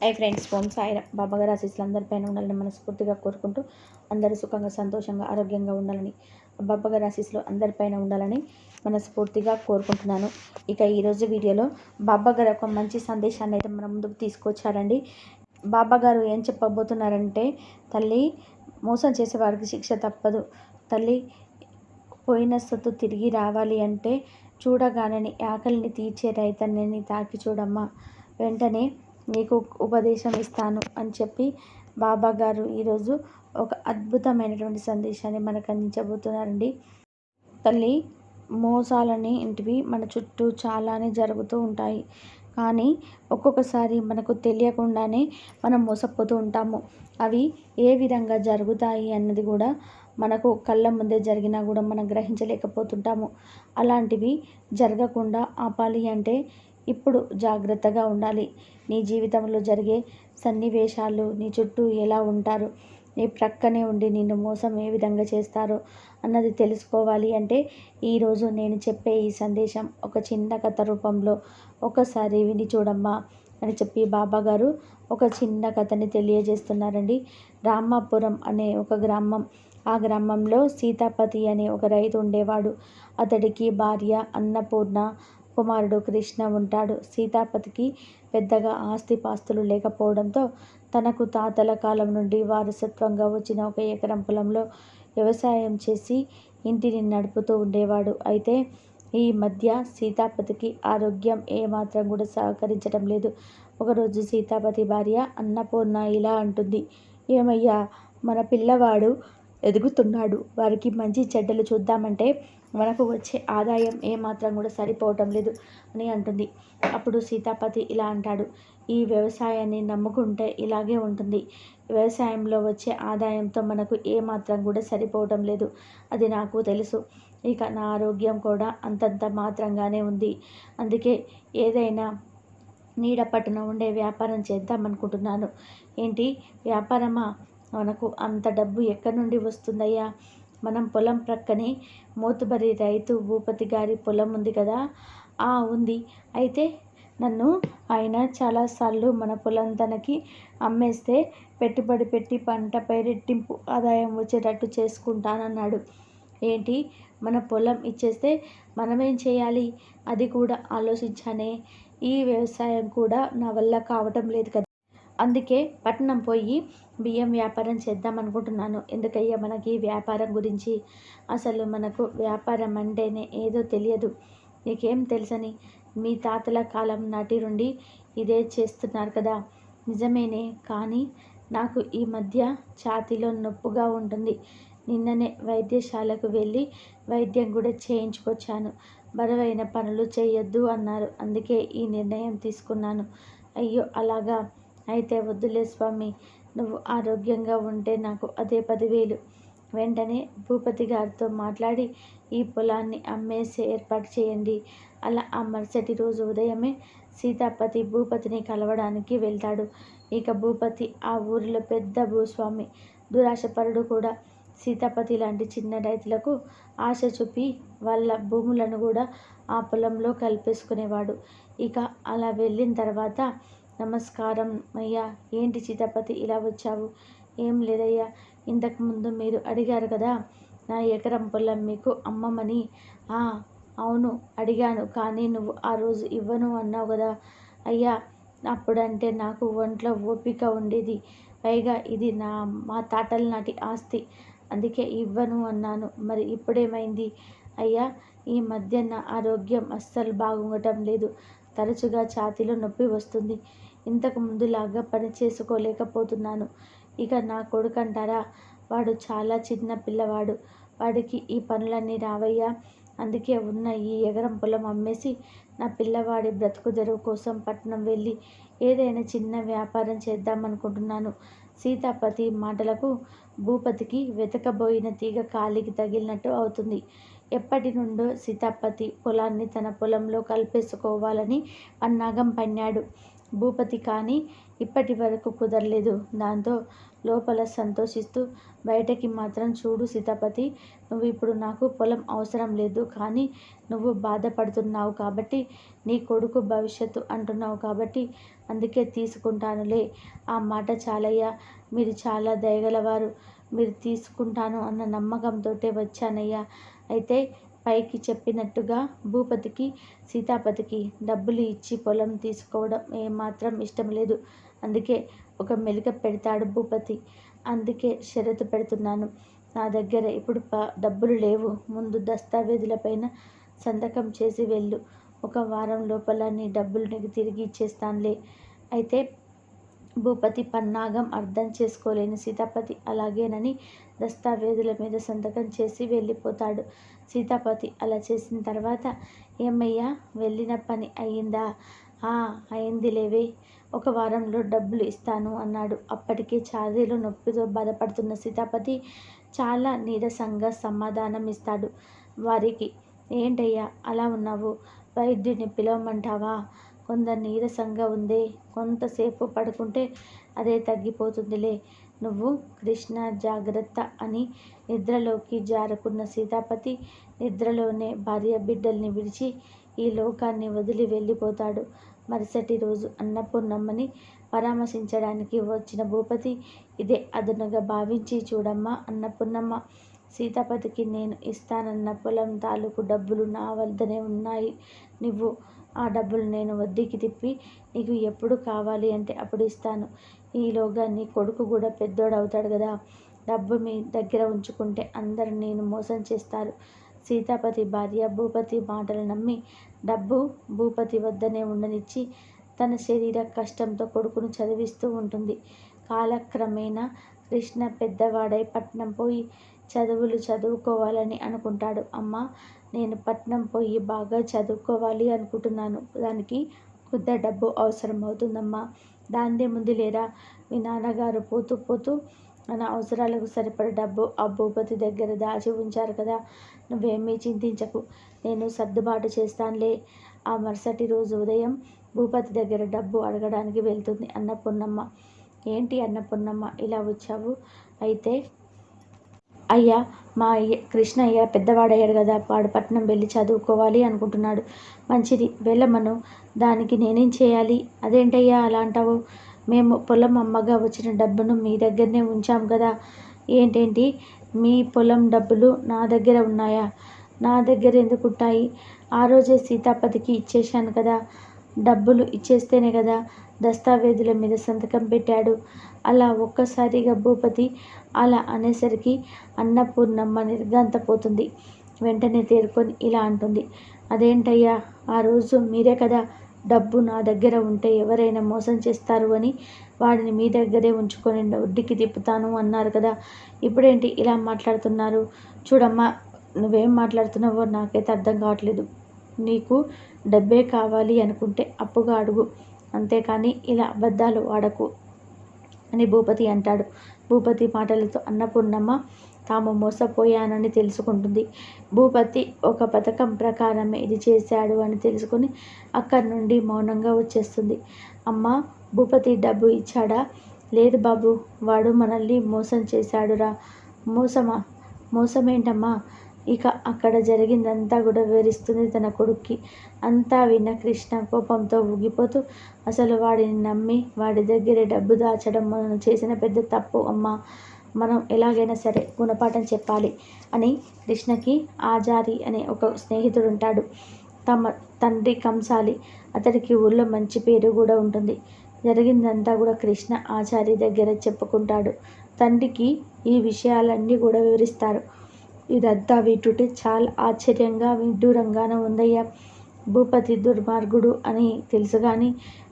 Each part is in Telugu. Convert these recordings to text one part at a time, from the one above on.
హై ఫ్రెండ్స్ ఓం సాయి బాబాగారు ఆశీస్సులు అందరిపైన ఉండాలని మనస్ఫూర్తిగా కోరుకుంటూ అందరూ సుఖంగా సంతోషంగా ఆరోగ్యంగా ఉండాలని బాబాగారు ఆశీస్సులు అందరిపైన ఉండాలని మనస్ఫూర్తిగా కోరుకుంటున్నాను. ఇక ఈరోజు వీడియోలో బాబాగారు ఒక మంచి సందేశాన్ని అయితే మన ముందుకు తీసుకొచ్చారండి. బాబాగారు ఏం చెప్పబోతున్నారంటే తల్లి మోసం చేసే వారికి శిక్ష తప్పదు. తల్లి పోయిన సొత్తు తిరిగి రావాలి అంటే చూడగానని ఆకలిని తీర్చే రైతన్నని తాకి చూడమ్మా. వెంటనే నీకు ఉపదేశం ఇస్తాను అని చెప్పి బాబా గారు ఈరోజు ఒక అద్భుతమైనటువంటి సందేశాన్ని మనకు అందించబోతున్నారండి. తల్లి మోసాలని ఇంటివి మన చుట్టూ చాలానే జరుగుతూ ఉంటాయి. కానీ ఒక్కొక్కసారి మనకు తెలియకుండానే మనం మోసపోతూ ఉంటాము. అవి ఏ విధంగా జరుగుతాయి అన్నది కూడా మనకు కళ్ళ ముందే జరిగినా కూడా మనం గ్రహించలేకపోతుంటాము. అలాంటివి జరగకుండా ఆపాలి అంటే ఇప్పుడు జాగ్రత్తగా ఉండాలి. నీ జీవితంలో జరిగే సన్నివేశాలు నీ చుట్టూ ఎలా ఉంటారు నీ ప్రక్కనే ఉండి నిన్ను మోసం ఏ విధంగా చేస్తారో అన్నది తెలుసుకోవాలి అంటే ఈరోజు నేను చెప్పే ఈ సందేశం ఒక చిన్న కథ రూపంలో ఒకసారి విని చూడమ్మా అని చెప్పి బాబా గారు ఒక చిన్న కథని తెలియజేస్తున్నారండి. రామాపురం అనే ఒక గ్రామం. ఆ గ్రామంలో సీతాపతి అనే ఒక రైతు ఉండేవాడు. అతడికి భార్య అన్నపూర్ణ కుమారుడు కృష్ణ ఉంటాడు. సీతాపతికి పెద్దగా ఆస్తిపాస్తులు లేకపోవడంతో తనకు తాతల కాలం నుండి వారసత్వంగా వచ్చిన ఒక ఎకరం పొలంలో వ్యవసాయం చేసి ఇంటిని నడుపుతూ ఉండేవాడు. అయితే ఈ మధ్య సీతాపతికి ఆరోగ్యం ఏమాత్రం కూడా సహకరించడం లేదు. ఒకరోజు సీతాపతి భార్య అన్నపూర్ణ ఇలా అంటుంది. ఏమయ్యా మన పిల్లవాడు ఎదుగుతున్నాడు. వారికి మంచి చెడ్డలు చూద్దామంటే మనకు వచ్చే ఆదాయం ఏమాత్రం కూడా సరిపోవటం లేదు అని అంటుంది. అప్పుడు సీతాపతి ఇలా అంటాడు ఈ వ్యవసాయాన్ని నమ్ముకుంటే ఇలాగే ఉంటుంది. వ్యవసాయంలో వచ్చే ఆదాయంతో మనకు ఏమాత్రం కూడా సరిపోవటం లేదు. అది నాకు తెలుసు. ఇక నా ఆరోగ్యం కూడా అంతంత మాత్రంగానే ఉంది. అందుకే ఏదైనా నీడ పట్టున ఉండే వ్యాపారం చేద్దాం అనుకుంటున్నాను. ఏంటి? వ్యాపారమా? మనకు అంత డబ్బు ఎక్కడి నుండి వస్తుందయ్యా? మనం పొలం ప్రక్కనే మోతుబరి రైతు భూపతి గారి పొలం ఉంది కదా? ఆ ఉంది. అయితే నన్ను ఆయన చాలాసార్లు మన పొలం తనకి అమ్మేస్తే పెట్టుబడి పెట్టి పంటపై రెట్టింపు ఆదాయం వచ్చేటట్టు చేసుకుంటానన్నాడు. ఏంటి? మన పొలం ఇచ్చేస్తే మనమేం చేయాలి? అది కూడా ఆలోచించానే. ఈ వ్యవసాయం కూడా నా వల్ల కావటం లేదు కదా? అందుకే పట్టణం పోయి బియ్యం వ్యాపారం చేద్దాం అనుకుంటున్నాను. ఎందుకయ్యా మనకి వ్యాపారం గురించి? అసలు మనకు వ్యాపారం అంటేనే ఏదో తెలియదు. నీకేం తెలుసని? మీ తాతల కాలం నాటి నుండి ఇదే చేస్తున్నారు కదా. నిజమేనే కానీ నాకు ఈ మధ్య ఛాతీలో నొప్పుగా ఉంటుంది. నిన్ననే వైద్యశాలకు వెళ్ళి వైద్యం కూడా చేయించుకొచ్చాను. బరువైన పనులు చేయొద్దు అన్నారు. అందుకే ఈ నిర్ణయం తీసుకున్నాను. అయ్యో అలాగా? అయితే వద్దులే స్వామి నువ్వు ఆరోగ్యంగా ఉంటే నాకు అదే పదివేలు. వెంటనే భూపతి గారితో మాట్లాడి ఈ పొలాన్ని అమ్మేసి ఏర్పాటు చేయండి. అలా ఆ మరుసటి రోజు ఉదయమే సీతాపతి భూపతిని కలవడానికి వెళ్తాడు. ఇక భూపతి ఆ ఊరిలో పెద్ద భూస్వామి. దురాశపరుడు కూడా. సీతాపతి లాంటి చిన్న రైతులకు ఆశ చూపి వాళ్ళ భూములను కూడా ఆ పొలంలో కలిపేసుకునేవాడు. ఇక అలా వెళ్ళిన తర్వాత నమస్కారం అయ్యా. ఏంటి సీతాపతి? ఇలా వచ్చావు? ఏం లేదయ్యా. ఇంతకుముందు మీరు అడిగారు కదా నా ఎకరం పొలం మీకు అమ్మమని. అవును అడిగాను. కానీ నువ్వు ఆ రోజు ఇవ్వను అన్నావు కదా. అయ్యా అప్పుడంటే నాకు ఒంట్లో ఓపిక ఉండేది. పైగా ఇది నా మా తాటల నాటి ఆస్తి. అందుకే ఇవ్వను అన్నాను. మరి ఇప్పుడేమైంది? అయ్యా ఈ మధ్య నా ఆరోగ్యం అస్సలు బాగుండటం లేదు. తరచుగా ఛాతీలో నొప్పి వస్తుంది. ఇంతకు ముందులాగా పని చేసుకోలేకపోతున్నాను. ఇక నా కొడుకంటారా? వాడు చాలా చిన్న పిల్లవాడు. వాడికి ఈ పనులన్నీ రావయ్యా. అందుకే ఉన్న ఈ ఎగరం పొలం అమ్మేసి నా పిల్లవాడి బ్రతుకు తెరువు కోసం పట్టణం వెళ్ళి ఏదైనా చిన్న వ్యాపారం చేద్దామనుకుంటున్నాను. సీతాపతి మాటలకు భూపతికి వెతకబోయిన తీగ కాలికి తగిలినట్టు అవుతుంది. ఎప్పటి నుండో సీతాపతి పొలాన్ని తన పొలంలో కలిపేసుకోవాలని అన్నాగం పన్నాడు. భూపతి కానీ ఇప్పటి వరకు కుదరలేదు. దాంతో లోపల సంతోషిస్తూ బయటకి మాత్రం చూడు సీతాపతి నువ్వు ఇప్పుడు నాకు పొలం అవసరం లేదు కానీ నువ్వు బాధపడుతున్నావు కాబట్టి నీ కొడుకు భవిష్యత్తు అంటున్నావు కాబట్టి అందుకే తీసుకుంటానులే. ఆ మాట చాలయ్యా మీరు చాలా దయగలవారు మీరు తీసుకుంటాను అన్న నమ్మకంతో వచ్చానయ్యా. అయితే పైకి చెప్పినట్టుగా భూపతికి సీతాపతికి డబ్బులు ఇచ్చి పొలం తీసుకోవడం ఏమాత్రం ఇష్టం లేదు. అందుకే ఒక మెలిక పెడతాడు భూపతి. అందుకే షరతు పెడుతున్నాను. నా దగ్గర ఇప్పుడు ప డబ్బులు లేవు. ముందు దస్తావేజులపైన సంతకం చేసి వెళ్ళు. ఒక వారం లోపల నీ డబ్బులు నీకు తిరిగి ఇచ్చేస్తానులే. అయితే భూపతి పన్నాగం అర్థం చేసుకోలేని సీతాపతి అలాగేనని దస్తావేజుల మీద సంతకం చేసి వెళ్ళిపోతాడు. సీతాపతి అలా చేసిన తర్వాత ఏమయ్యా వెళ్ళిన పని అయ్యిందా? అయింది లేవే ఒక వారంలో డబ్బులు ఇస్తాను అన్నాడు. అప్పటికే ఛాతీలో నొప్పితో బాధపడుతున్న సీతాపతి చాలా నీరసంగా సమాధానం ఇస్తాడు వారికి. ఏంటయ్యా అలా ఉన్నావు? వైద్యుని పిలవమంటావా? కొందరు నీరసంగా ఉందే కొంతసేపు పడుకుంటే అదే తగ్గిపోతుందిలే నువ్వు కృష్ణ జాగ్రత్త అని నిద్రలోకి జారుకున్న సీతాపతి నిద్రలోనే భార్య బిడ్డల్ని విడిచి ఈ లోకాన్ని వదిలి వెళ్ళిపోతాడు. మరుసటి రోజు అన్నపూర్ణమ్మని పరామర్శించడానికి వచ్చిన భూపతి ఇదే అదనుగా భావించి చూడమ్మా అన్నపూర్ణమ్మ. సీతాపతికి నేను ఇస్తానన్న పొలం తాలూకు డబ్బులు నా వద్దనే ఉన్నాయి. నువ్వు ఆ డబ్బులు నేను వడ్డీకి తిప్పి నీకు ఎప్పుడు కావాలి అంటే అప్పుడు ఇస్తాను. ఈలోగా నీ కొడుకు కూడా పెద్దోడు అవుతాడు కదా. డబ్బు మీ దగ్గర ఉంచుకుంటే అందరు నేను మోసం చేస్తారు. సీతాపతి భార్య భూపతి మాటలు నమ్మి డబ్బు భూపతి వద్దనే ఉండనిచ్చి తన శరీర కష్టంతో కొడుకును చదివిస్తూ ఉంటుంది. కాలక్రమేణా కృష్ణ పెద్దవాడై పట్నం పోయి చదువులు చదువుకోవాలని అనుకుంటాడు. అమ్మ నేను పట్నం పోయి బాగా చదువుకోవాలి అనుకుంటున్నాను. దానికి కొద్ద డబ్బు అవసరం అవుతుందమ్మా దాందే ముందు లేరా మీ నాన్నగారు పోతూ పోతూ మన అవసరాలకు సరిపడే డబ్బు ఆ భూపతి దగ్గర దాచి ఉంచారు కదా? నువ్వేమీ చింతించకు. నేను సర్దుబాటు చేస్తానులే. ఆ మరుసటి రోజు ఉదయం భూపతి దగ్గర డబ్బు అడగడానికి వెళ్తుంది అన్నపూర్ణమ్మ ఏంటి అన్నపూర్ణమ్మ ఇలా వచ్చావు? అయితే అయ్యా మా అయ్య కృష్ణయ్య పెద్దవాడయ్యాడు కదా వాడు పట్నం వెళ్ళి చదువుకోవాలి అనుకుంటున్నాడు. మంచిది వెళ్ళమను. దానికి నేనేం చేయాలి? అదేంటయ్యా అలా అంటావు? మేము పొలం అమ్మగా వచ్చిన డబ్బును మీ దగ్గరనే ఉంచాం కదా. ఏంటేంటి? మీ పొలం డబ్బులు నా దగ్గర ఉన్నాయా? నా దగ్గర ఎందుకు ఉంటాయి? ఆ రోజే సీతాపతికి ఇచ్చేశాను కదా. డబ్బులు ఇచ్చేస్తేనే కదా దస్తావేజుల మీద సంతకం పెట్టాడు. అలా ఒక్కసారిగా భూపతి అలా అనేసరికి అన్నపూర్ణమ్మ నిర్గాంతపోతుంది వెంటనే తేరుకొని ఇలా అంటుంది. అదేంటయ్యా ఆ రోజు మీరే కదా డబ్బు నా దగ్గర ఉంటే ఎవరైనా మోసం చేస్తారు అని వాడిని మీ దగ్గరే ఉంచుకొని వడ్డీకి తిప్పుతాను అన్నారు కదా. ఇప్పుడేంటి ఇలా మాట్లాడుతున్నారు? చూడమ్మా నువ్వేం మాట్లాడుతున్నావో నాకైతే అర్థం కావట్లేదు. నీకు డబ్బే కావాలి అనుకుంటే అప్పుగా అడుగు. అంతేకాని ఇలా అబద్ధాలు వాడకు అని భూపతి అంటాడు. భూపతి మాటలతో అన్నపూర్ణమ్మ తాము మోసపోయానని తెలుసుకుంటుంది. భూపతి ఒక పథకం ప్రకారమే ఇది చేశాడు అని తెలుసుకుని అక్కడి నుండి మౌనంగా వచ్చేస్తుంది. అమ్మ భూపతి డబ్బు ఇచ్చాడా? లేదు బాబు వాడు మనల్ని మోసం చేశాడురా. మోసమా? మోసమేంటమ్మా? ఇక అక్కడ జరిగిందంతా కూడా వివరిస్తుంది తన కొడుక్కి. అంతా విన్న కృష్ణ కోపంతో ఊగిపోతూ అసలు వాడిని నమ్మి వాడి దగ్గరే డబ్బు దాచడం మనం చేసిన పెద్ద తప్పు అమ్మ. మనం ఎలాగైనా సరే గుణపాఠం చెప్పాలి అని కృష్ణకి ఆచారి అనే ఒక స్నేహితుడు ఉంటాడు తమ తండ్రి కంసాలి. అతడికి ఊళ్ళో మంచి పేరు కూడా ఉంటుంది. జరిగిందంతా కూడా కృష్ణ ఆచారి దగ్గర చెప్పుకుంటాడు. తండ్రికి ఈ విషయాలన్నీ కూడా వివరిస్తారు. ఇదంతా వింటుంటే చాలా ఆశ్చర్యంగా విడ్డూరంగానే ఉందయ్యా. భూపతి దుర్మార్గుడు అని తెలుసు కానీ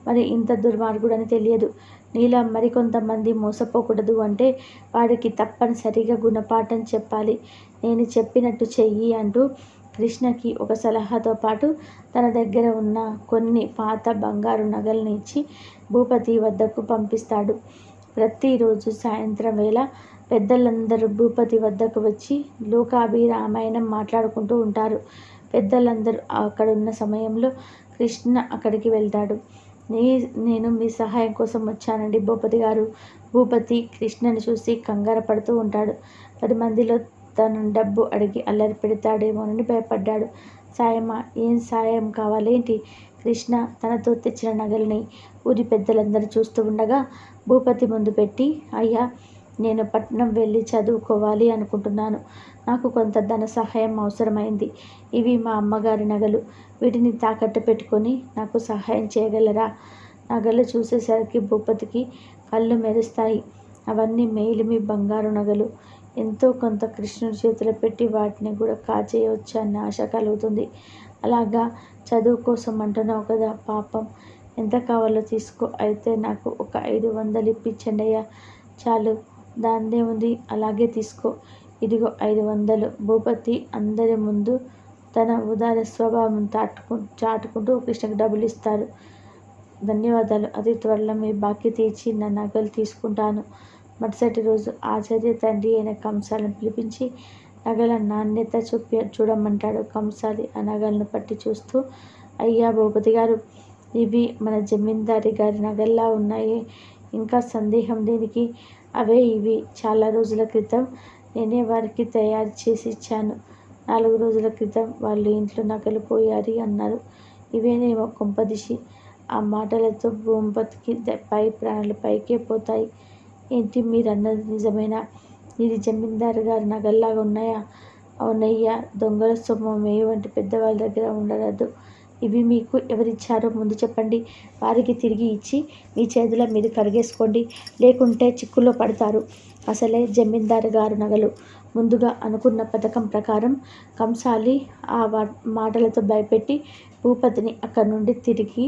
మరి ఇంత దుర్మార్గుడు అని తెలియదు. నీలా మరికొంతమంది మోసపోకూడదు అంటే వాడికి తప్పనిసరిగా గుణపాఠం చెప్పాలి. నేను చెప్పినట్టు చెయ్యి అంటూ కృష్ణకి ఒక సలహాతో పాటు తన దగ్గర ఉన్న కొన్ని పాత బంగారు నగల్ని ఇచ్చి భూపతి వద్దకు పంపిస్తాడు. ప్రతిరోజు సాయంత్రం వేళ పెద్దలందరూ భూపతి వద్దకు వచ్చి లోకాభిరామాయణం మాట్లాడుకుంటూ ఉంటారు. పెద్దలందరూ అక్కడ ఉన్న సమయంలో కృష్ణ అక్కడికి వెళ్తాడు. నీ నేను మీ సహాయం కోసం వచ్చానండి భూపతి గారు భూపతి కృష్ణని చూసి కంగారు పడుతూ ఉంటాడు. పది మందిలో తను డబ్బు అడిగి అల్లరి పెడతాడేమోనని భయపడ్డాడు. సాయమా ఏం సాయం కావాలేంటి కృష్ణ తనతో తెచ్చిన నగల్ని ఊరి పెద్దలందరూ చూస్తూ ఉండగా భూపతి ముందు పెట్టి అయ్యా నేను పట్నం వెళ్ళి చదువుకోవాలి అనుకుంటున్నాను. నాకు కొంత ధన సహాయం అవసరమైంది. ఇవి మా అమ్మగారి నగలు. వీటిని తాకట్టు పెట్టుకొని నాకు సహాయం చేయగలరా? నగలు చూసేసరికి భూపతికి కళ్ళు మెరుస్తాయి. అవన్నీ మేలిమి బంగారు నగలు. ఎంతో కొంత కృష్ణుడి చేతిలో పెట్టి వాటిని కూడా కాచేయవచ్చు అన్న ఆశ కలుగుతుంది. అలాగా చదువు కోసం అంటున్నావు కదా పాపం. ఎంత కావాలో తీసుకో. అయితే నాకు ఒక ఐదు వందలు ఇప్పించండి అయ్యా. చాలు. దాన్నే ఉంది. అలాగే తీసుకో. ఇదిగో ఐదు వందలు. భూపతి అందరి ముందు తన ఉదార స్వభావం తాటుకు చాటుకుంటూ కృష్ణకు డబ్బులు ఇస్తారు. ధన్యవాదాలు. అతి త్వరలో మీ బాకీ తీర్చి నా నగలు తీసుకుంటాను. మరుసటి రోజు ఆచార్య తండ్రి అయిన కంసాలను పిలిపించి నగల నాణ్యత చూపి చూడమంటాడు. కంసాలి ఆ నగలను పట్టి చూస్తూ అయ్యా భూపతి గారు ఇవి మన జమీందారి గారి నగల్లా ఉన్నాయి. ఇంకా సందేహం దేనికి అవే ఇవి. చాలా రోజుల క్రితం నేనే వారికి తయారు చేసి ఇచ్చాను. నాలుగు రోజుల క్రితం వాళ్ళు ఇంట్లో నగలు పోయారు అన్నారు. ఇవేనేమో కుంపదిషి ఆ మాటలతో భూంపతికి పై ప్రాణాలు పైకే పోతాయి. ఏంటి మీరు అన్నది నిజమేనా? ఇది జమీందారు గారి నగల్లాగా ఉన్నాయా? అవునయ్యా దొంగల సొమ్ము ఏ వంటి పెద్దవాళ్ళ దగ్గర ఉండరాదు. ఇవి మీకు ఎవరిచ్చారో ముందు చెప్పండి. వారికి తిరిగి ఇచ్చి మీ చేతుల మీరు కరిగేసుకోండి. లేకుంటే చిక్కుల్లో పడతారు. అసలే జమీందారు గారు నగలు. ముందుగా అనుకున్న పథకం ప్రకారం కంసాలి ఆ మాటలతో భయపెట్టి భూపతిని అక్కడి నుండి తిరిగి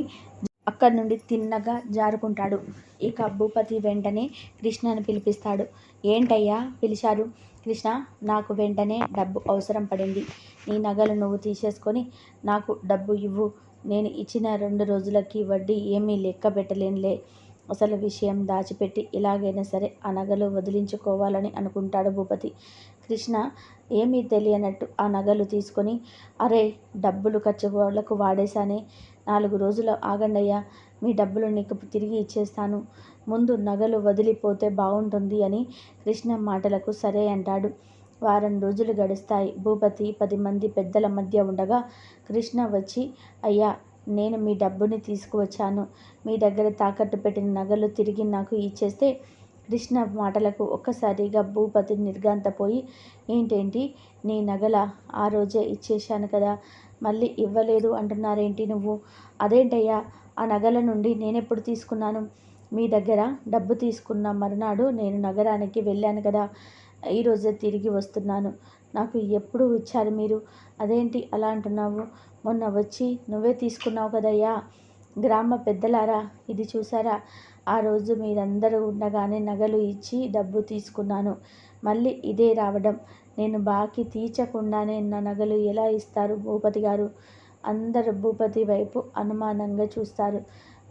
అక్కడి నుండి తిన్నగా జారుకుంటాడు. ఇక భూపతి వెంటనే కృష్ణను పిలిపిస్తాడు. ఏంటయ్యా? పిలిచారు. కృష్ణ నాకు వెంటనే డబ్బు అవసరం పడింది. నీ నగలు నువ్వు తీసేసుకొని నాకు డబ్బు ఇవ్వు. నేను ఇచ్చిన రెండు రోజులకి వడ్డీ ఏమీ లెక్క పెట్టలేనులే. అసలు విషయం దాచిపెట్టి ఎలాగైనా సరే ఆ నగలు వదిలించుకోవాలని అనుకుంటాడు భూపతి. కృష్ణ ఏమీ తెలియనట్టు ఆ నగలు తీసుకొని అరే డబ్బులు ఖర్చులకు వాడేశానే. నాలుగు రోజులు ఆగండయ్యా. మీ డబ్బులు నీకు తిరిగి ఇచ్చేస్తాను. ముందు నగలు వదిలిపోతే బాగుంటుంది అని కృష్ణ మాటలకు సరే అంటాడు. వారం రోజులు గడుస్తాయి. భూపతి పది మంది పెద్దల మధ్య ఉండగా కృష్ణ వచ్చి అయ్యా నేను మీ డబ్బుని తీసుకువచ్చాను. మీ దగ్గర తాకట్టు పెట్టిన నగలు తిరిగి నాకు ఇచ్చేస్తే కృష్ణ మాటలకు ఒక్కసారిగా భూపతి నిర్గాంతపోయి ఏంటేంటి నీ నగల ఆ రోజే ఇచ్చేశాను కదా మళ్ళీ ఇవ్వలేదు అంటున్నారేంటి నువ్వు? అదేంటయ్యా ఆ నగల నుండి నేనెప్పుడు తీసుకున్నాను? మీ దగ్గర డబ్బు తీసుకున్న మరునాడు నేను నగరానికి వెళ్ళాను కదా. ఈరోజే తిరిగి వస్తున్నాను. నాకు ఎప్పుడు ఇచ్చారు మీరు? అదేంటి అలా అంటున్నావు? మొన్న వచ్చి నువ్వే తీసుకున్నావు కదయ్యా. గ్రామ పెద్దలారా ఇది చూసారా ఆ రోజు మీరందరూ ఉండగానే నగలు ఇచ్చి డబ్బు తీసుకున్నాను. మళ్ళీ ఇదే రావడం. నేను బాకీ తీర్చకుండానే నా నగలు ఎలా ఇస్తారు భూపతి గారు? అందరు భూపతి వైపు అనుమానంగా చూస్తారు.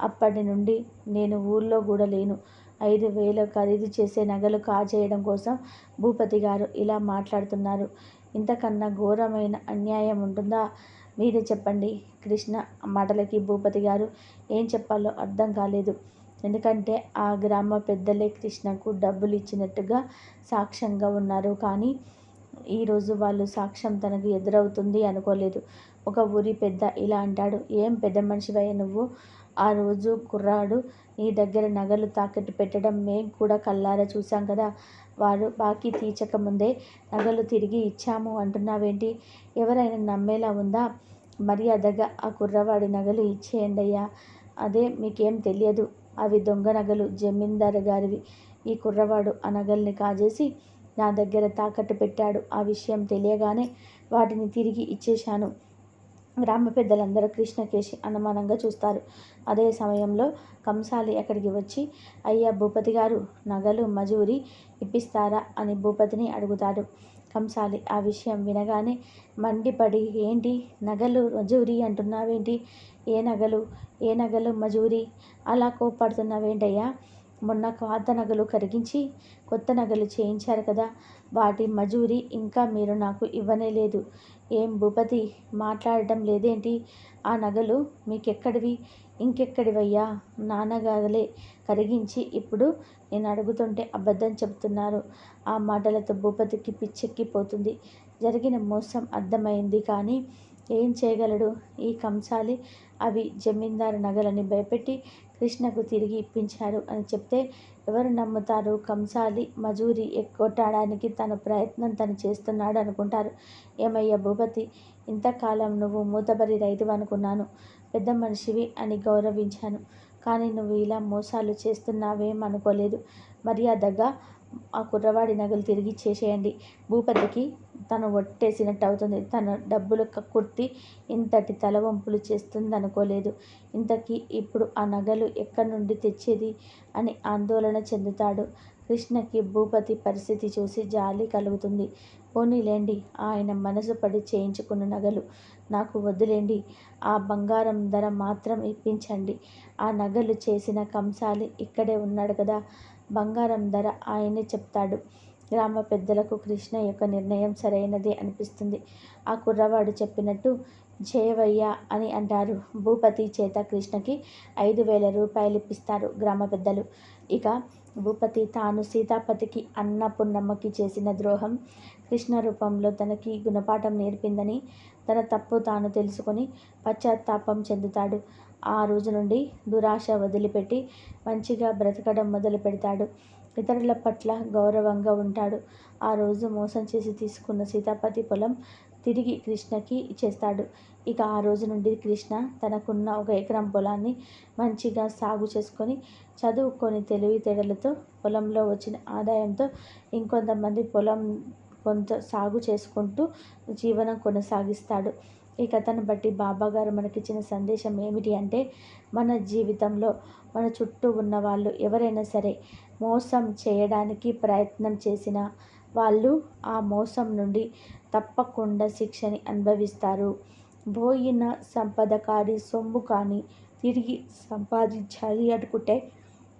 అప్పటి నుండి నేను ఊళ్ళో కూడా లేను. ఐదు వేలు ఖరీదు చేసే నగలు కాజేయడం కోసం భూపతి గారు ఇలా మాట్లాడుతున్నారు. ఇంతకన్నా ఘోరమైన అన్యాయం ఉంటుందా? మీరే చెప్పండి. కృష్ణ మాటలకి భూపతి గారు ఏం చెప్పాలో అర్థం కాలేదు. ఎందుకంటే ఆ గ్రామ పెద్దలే కృష్ణకు డబ్బులు ఇచ్చినట్టుగా సాక్ష్యంగా ఉన్నారు. కానీ ఈరోజు వాళ్ళు సాక్ష్యం తనకు ఎదురవుతుంది అనుకోలేదు. ఒక ఊరి పెద్ద ఇలా అంటాడు. ఏం పెద్ద మనిషివయ్య నువ్వు? ఆ రోజు కుర్రాడు నీ దగ్గర నగలు తాకట్టు పెట్టడం మేం కూడా కల్లారా చూసాం కదా. వారు బాకీ తీర్చక ముందే నగలు తిరిగి ఇచ్చాము అంటున్నావేంటి? ఎవరైనా నమ్మేలా ఉందా? మర్యాదగా ఆ కుర్రవాడి నగలు ఇచ్చేయండి అయ్యా అదే మీకేం తెలియదు. అవి దొంగ నగలు జమీందారు గారివి. ఈ కుర్రవాడు ఆ నగల్ని కాజేసి నా దగ్గర తాకట్టు పెట్టాడు. ఆ విషయం తెలియగానే వాటిని తిరిగి ఇచ్చేశాను. గ్రామ పెద్దలందరూ కృష్ణకేసి అనుమానంగా చూస్తారు. అదే సమయంలో కంసాలి అక్కడికి వచ్చి అయ్యా భూపతి గారు నగలు మజూరి ఇప్పిస్తారా? అని భూపతిని అడుగుతాడు. కంసాలి ఆ విషయం వినగానే మండిపడి ఏంటి? నగలు మజూరి అంటున్నావేంటి? ఏ నగలు? ఏ నగలు మజూరి? అలా కోప్పడుతున్నావేంటయ్యా? మొన్న పాత నగలు కరిగించి కొత్త నగలు చేయించారు కదా. వాటి మజూరి ఇంకా మీరు నాకు ఇవ్వనే లేదు. ఏం భూపతి? మాట్లాడటం లేదేంటి? ఆ నగలు మీకెక్కడివి? ఇంకెక్కడివయ్యా? నాన్నగారులే కరిగించి ఇప్పుడు నేను అడుగుతుంటే అబద్ధం చెబుతున్నారు. ఆ మాటలతో భూపతికి పిచ్చెక్కిపోతుంది. జరిగిన మోసం అర్థమైంది కానీ ఏం చేయగలడు? ఈ కంసాలి అవి జమీందారు నగలని భయపెట్టి కృష్ణకు తిరిగి ఇప్పించారు అని చెప్తే ఎవరు నమ్ముతారు? కంసాలి మజూరి ఎక్కొట్టడానికి తన ప్రయత్నం తను చేస్తున్నాడు అనుకుంటారు. ఏమయ్యా భూపతి ఇంతకాలం నువ్వు మూతబరి రైతు అనుకున్నాను. పెద్ద మనిషివి అని గౌరవించాను. కానీ నువ్వు ఇలా మోసాలు చేస్తున్నావేం అనుకోలేదు మర్యాదగా ఆ కుర్రవాడి నగలు తిరిగి ఇచ్చేసేయండి భూపతికి తను ఒట్టేసినట్టు అవుతుంది. తన డబ్బులు కుర్తి ఇంతటి తలవంపులు చేస్తుంది అనుకోలేదు ఇంతకీ ఇప్పుడు ఆ నగలు ఎక్కడి నుండి తెచ్చేది అని ఆందోళన చెందుతాడు. కృష్ణకి భూపతి పరిస్థితి చూసి జాలి కలుగుతుంది. పోనీలేండి ఆయన మనసు పడి చేయించుకున్న నగలు నాకు వద్దులేండి. ఆ బంగారం ధర మాత్రం ఇప్పించండి. ఆ నగలు చేసిన కంసాలి ఇక్కడే ఉన్నాడు కదా. బంగారం ధర ఆయనే చెప్తాడు. గ్రామ పెద్దలకు కృష్ణ యొక్క నిర్ణయం సరైనదే అనిపిస్తుంది. ఆ కుర్రవాడు చెప్పినట్టు జయవయ్య అని అంటారు. భూపతి చేత కృష్ణకి ఐదు వేల రూపాయలు ఇప్పిస్తారు గ్రామ పెద్దలు. ఇక భూపతి తాను సీతాపతికి అన్నపున్నమ్మకి చేసిన ద్రోహం కృష్ణ రూపంలో తనకి గుణపాఠం నేర్పిందని తన తప్పు తాను తెలుసుకొని పశ్చాత్తాపం చెందుతాడు. ఆ రోజు నుండి దురాశ వదిలిపెట్టి మంచిగా బ్రతకడం మొదలు పెడతాడు. ఇతరుల పట్ల గౌరవంగా ఉంటాడు. ఆ రోజు మోసం చేసి తీసుకున్న సీతాపతి పొలం తిరిగి కృష్ణకి ఇచ్చేస్తాడు ఇక ఆ రోజు నుండి కృష్ణ తనకున్న ఒక ఎకరం పొలాన్ని మంచిగా సాగు చేసుకొని చదువుకొని తెలివితేటలతో పొలంలో వచ్చిన ఆదాయంతో ఇంకొంతమంది పొలం కొంత సాగు చేసుకుంటూ జీవనం కొనసాగిస్తాడు. ఈ కథను బట్టి బాబాగారు మనకిచ్చిన సందేశం ఏమిటి అంటే మన జీవితంలో మన చుట్టూ ఉన్న వాళ్ళు ఎవరైనా సరే మోసం చేయడానికి ప్రయత్నం చేసిన వాళ్ళు ఆ మోసం నుండి తప్పకుండా శిక్షని అనుభవిస్తారు. పోయిన సంపద కానీ సొమ్ము కానీ తిరిగి సంపాదించాలి అనుకుంటే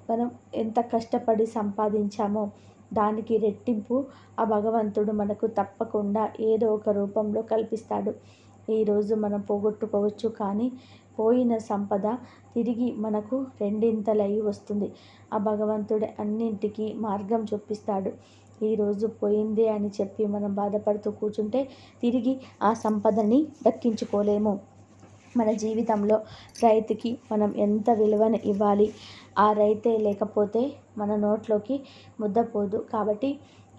మనం ఎంత కష్టపడి సంపాదించామో దానికి రెట్టింపు ఆ భగవంతుడు మనకు తప్పకుండా ఏదో ఒక రూపంలో కల్పిస్తాడు. ఈరోజు మనం పోగొట్టుకోవచ్చు. కానీ పోయిన సంపద తిరిగి మనకు రెండింతలై వస్తుంది. ఆ భగవంతుడే అన్నింటికీ మార్గం చూపిస్తాడు. ఈరోజు పోయిందే అని చెప్పి మనం బాధపడుతూ కూర్చుంటే తిరిగి ఆ సంపదని దక్కించుకోలేము. మన జీవితంలో రైతుకి మనం ఎంత విలువను ఇవ్వాలి? ఆ రైతే లేకపోతే మన నోట్లోకి ముద్దపోదు. కాబట్టి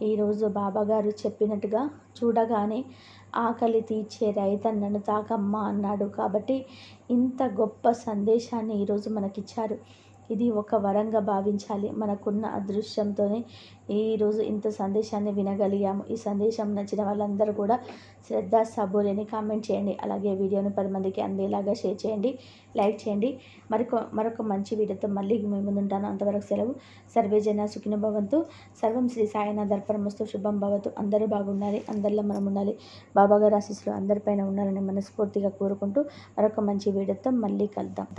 ఈరోజు బాబాగారు చెప్పినట్టుగా చూడగానే ఆకలి తీర్చే రైతన్నను తాకమ్మ అన్నాడు. కాబట్టి ఇంత గొప్ప సందేశాన్ని ఈరోజు మనకిచ్చారు. ఇది ఒక వరంగా భావించాలి. మనకున్న అదృశ్యంతోనే ఈరోజు ఇంత సందేశాన్ని వినగలిగాము. ఈ సందేశం నచ్చిన వాళ్ళందరూ కూడా శ్రద్ధ సబూరిని కామెంట్ చేయండి. అలాగే వీడియోని పది మందికి అందేలాగా షేర్ చేయండి. లైక్ చేయండి. మరొక మరొక మంచి వీడియోతో మళ్ళీ మేము ముందుంటాను. అంతవరకు సెలవు. సర్వేజన సుఖిన భవంతు. సర్వం శ్రీ సాయినాథ్ అర్పణమస్తు శుభం భవతు. అందరూ బాగుండాలి. అందరిలో మనం ఉండాలి. బాబాగారు ఆశీస్సులు అందరిపైన ఉండాలని మనస్ఫూర్తిగా కోరుకుంటూ మరొక మంచి వీడియోతో మళ్ళీ కలుద్దాం.